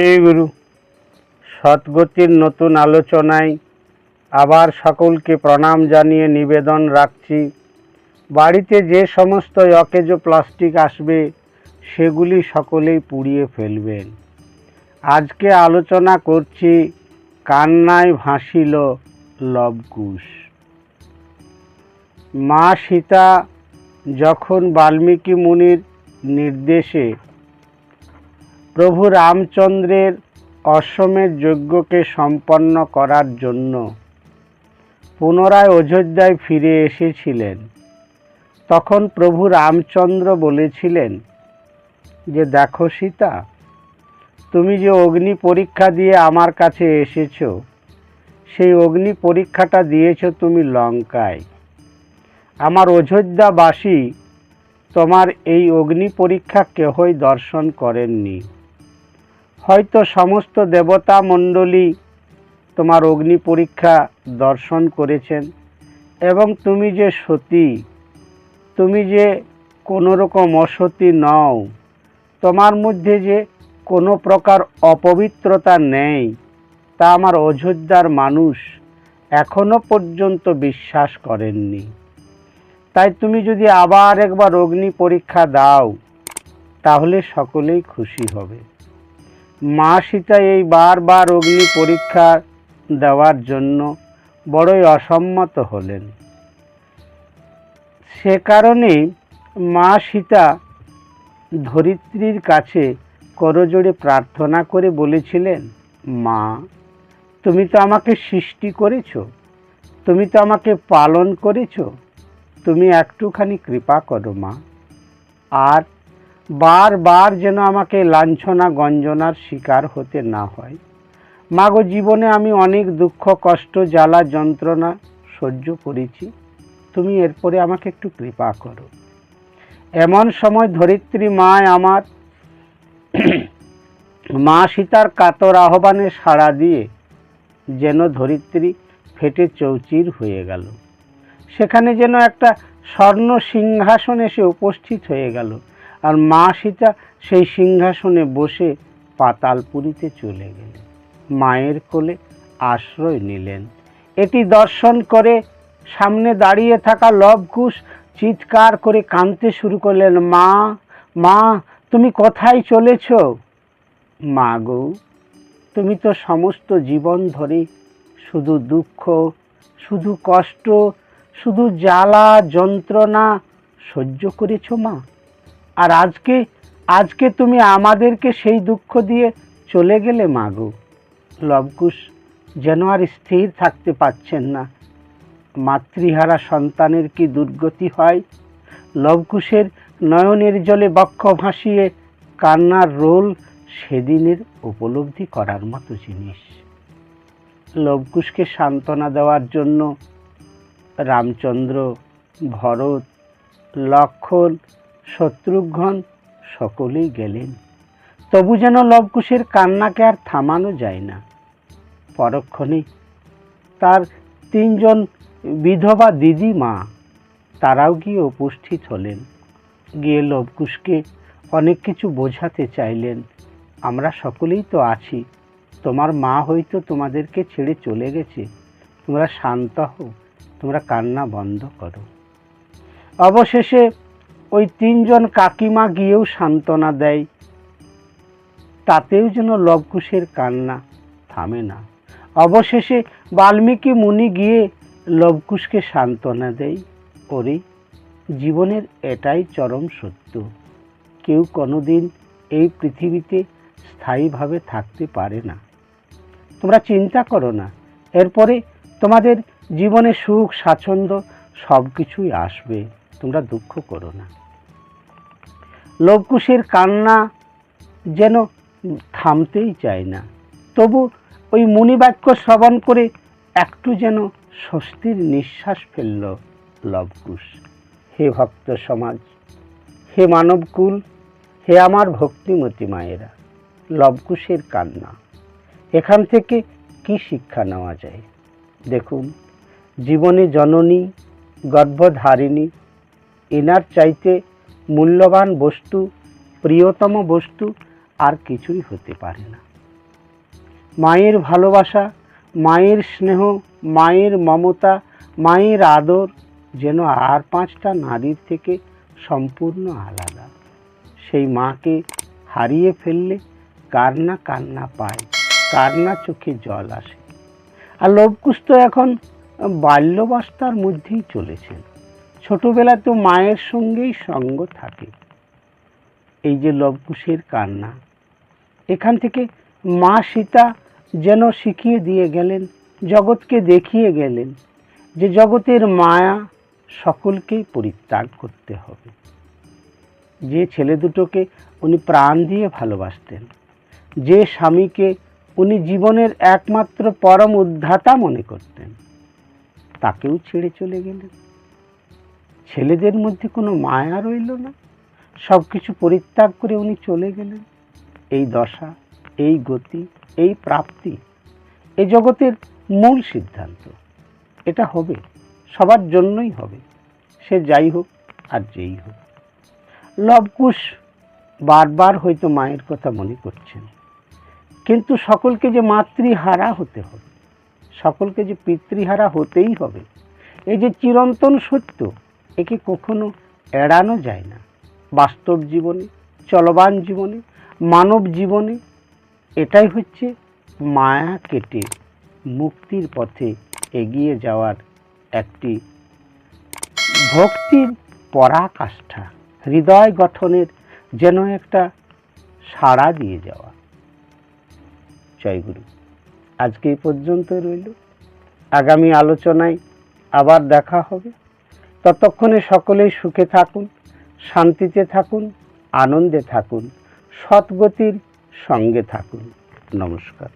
এই গুরু, সদ্গতির নতুন আলোচনায় আবার সকলকে প্রণাম জানিয়ে নিবেদন রাখছি। বাড়িতে যে সমস্ত অকেজ প্লাস্টিক আসবে, সেগুলি সকলেই পুড়িয়ে ফেলবেন। আজকে আলোচনা করছি, কান্নায় ভাসিল লবকুশ। মা সীতা যখন বাল্মীকি মুনির নির্দেশে প্রভু রামচন্দ্রের অশ্বমের যজ্ঞকে সম্পন্ন করার জন্য পুনরায় অযোধ্যায় ফিরে এসেছিলেন। তখন প্রভু রামচন্দ্র বলেছিলেন যে, দেখো সীতা, তুমি যে অগ্নি পরীক্ষা দিয়ে আমার কাছে এসেছ, সেই অগ্নি পরীক্ষাটা দিয়েছ তুমি লঙ্কায়। আমার অযোধ্যাবাসী তোমার এই অগ্নি পরীক্ষা কেহই দর্শন করেননি। হয়তো সমস্ত দেবতা মণ্ডলী তোমার অগ্নি পরীক্ষা দর্শন করেছেন এবং তুমি যে সতী, তুমি যে কোনো রকম অসতী নও, তোমার মধ্যে যে কোনো প্রকার অপবিত্রতা নেই, তা আমার অযোধ্যার মানুষ এখনও পর্যন্ত বিশ্বাস করেননি। তাই তুমি যদি আবার একবার অগ্নি পরীক্ষা দাও, তাহলে সকলেই খুশি হবে। মা সীতা এই বারবার অগ্নি পরীক্ষা দেওয়ার জন্য বড়ই অসম্মত হলেন। সে কারণে মা সীতা ধরিত্রীর কাছে করজোড়ে প্রার্থনা করে বলেছিলেন, মা, তুমি তো আমাকে সৃষ্টি করেছ, তুমি তো আমাকে পালন করেছ, তুমি একটুখানি কৃপা করো মা। আর বারবার যেন আমাকে লাঞ্ছনা, গঞ্জনার শিকার হতে না হয়। মাগো জীবনে আমি অনেক দুঃখ, কষ্ট, জ্বালা, যন্ত্রণা সহ্য করেছি। তুমি এরপরে আমাকে একটু কৃপা করো। এমন সময় ধরিত্রী মায় আমার মা সীতার কাতর আহ্বানে সাড়া দিয়ে যেন ধরিত্রী ফেটে চৌচির হয়ে গেল। সেখানে যেন একটা স্বর্ণ সিংহাসন এসে উপস্থিত হয়ে গেল। আর মা সীতা সেই সিংহাসনে বসে পাতালপুরীতে চলে গেলেন। মায়ের কোলে আশ্রয় নিলেন। এটি দর্শন করে সামনে দাঁড়িয়ে থাকা লবকুশ চিৎকার করে কাঁদতে শুরু করলেন, মা মা, তুমি কোথায় চলেছ? মা গো, তুমি তো সমস্ত জীবন ধরে শুধু দুঃখ, শুধু কষ্ট, শুধু জ্বালা, যন্ত্রণা সহ্য করেছ মা? আর আজকে আজকে তুমি আমাদেরকে সেই দুঃখ দিয়ে চলে গেলে মাগো লবকুশ যেন আর স্থির থাকতে পারছেন না। মাতৃহারা সন্তানের কি দুর্গতি হয়? লবকুশের নয়নের জলে বক্ষ ভাসিয়ে কান্নার রোল সেদিনের উপলব্ধি করার মতো জিনিস। লবকুশকে সান্ত্বনা দেওয়ার জন্য রামচন্দ্র, ভরত, লক্ষণ শত্রুঘ্ন সকলেই গেলেন। তবু যেন লবকুশের কান্নাকে আর থামানো যায় না। পরক্ষণে তার তিনজন বিধবা দিদি মা তারাও গিয়ে উপস্থিত হলেন। গিয়ে লবকুশকে অনেক কিছু বোঝাতে চাইলেন। আমরা সকলেই তো আছি। তোমার মা হয়তো তোমাদেরকে ছেড়ে চলে গেছে। তোমরা শান্ত হও। তোমরা কান্না বন্ধ করো। অবশেষে ওই তিনজন কাকিমা গিয়েও সান্ত্বনা দেয়। তাতেও যেন লবকুশের কান্না থামে না। অবশেষে বাল্মীকি মুনি গিয়ে লবকুশকে সান্ত্বনা দেয়। ওরে, জীবনের এটাই চরম সত্য। কেউ কোনোদিন এই পৃথিবীতে স্থায়ীভাবে থাকতে পারে না। তোমরা চিন্তা করো না। এরপরে তোমাদের জীবনে সুখ, স্বাচ্ছন্দ্য সব কিছুই আসবে। তোমরা দুঃখ করো না। লবকুশের কান্না যেন থামতেই চায় না। তবু ওই মুনিবাক্য শ্রবণ করে একটু যেন স্বস্তির নিঃশ্বাস ফেলল লবকুশ হে ভক্ত সমাজ, হে মানবকুল, হে আমার ভক্তিমতী মায়েরা লবকুশের কান্না, এখান থেকে কি শিক্ষা নেওয়া যায়? দেখুন, জীবনে জননী, গর্ভধারিণী, এনার চাইতে মূল্যবান বস্তু, প্রিয়তম বস্তু আর কিছুই হতে পারে না। মায়ের ভালোবাসা, মায়ের স্নেহ, মায়ের মমতা, মায়ের আদর যেন আর পাঁচটা নারীর থেকে সম্পূর্ণ আলাদা। সেই মাকে হারিয়ে ফেললে কার না কান্না পায়, কার না চোখে জল আসে। আর লবকুশ তো এখন বাল্যবাস্তার মধ্যেই চলেছেন। ছোটবেলা তো মায়ের সঙ্গেই সঙ্গ থাকে। এই যে লবকুশের কান্না, এখান থেকে মা সীতা যেন শিখিয়ে দিয়ে গেলেন, জগৎকে দেখিয়ে গেলেন যে জগতের মায়া সকলকেই পরিত্যাগ করতে হবে। যে ছেলে দুটোকে উনি প্রাণ দিয়ে ভালোবাসতেন, যে স্বামীকে উনি জীবনের একমাত্র পরম উদ্ধাতা মনে করতেন, তাকেও ছেড়ে চলে গেলেন। ছেলেদের মধ্যে কোনো মায়া রইল না? সব কিছু পরিত্যাগ করে উনি চলে গেলেন। এই দশা, এই গতি, এই প্রাপ্তি এই জগতের মূল সিদ্ধান্ত। এটা হবে, সবার জন্যই হবে। সে যাই হোক আর যেই হোক। লবকুশ বারবার হয়তো মায়ের কথা মনে করছেন। কিন্তু সকলকে যে মাতৃহারা হতে হবে, সকলকে যে পিতৃহারা হতেই হবে, এই যে চিরন্তন সত্য একে কখনো এড়ানো যায় না? বাস্তব জীবনে, চলবান জীবনে, মানব জীবনে? এটাই হচ্ছে মায়া কেটে মুক্তির পথে এগিয়ে যাওয়ার একটি ভক্তির পরাকাষ্ঠা। হৃদয় গঠনের যেন একটা সাড়া দিয়ে যাওয়া। জয়গুরু, আজকে এই পর্যন্ত রইল। আগামী আলোচনায় আবার দেখা হবে। ততক্ষণে সকলেই সুখে থাকুন শান্তিতে থাকুন আনন্দে থাকুন সৎগতির সঙ্গে থাকুন। নমস্কার।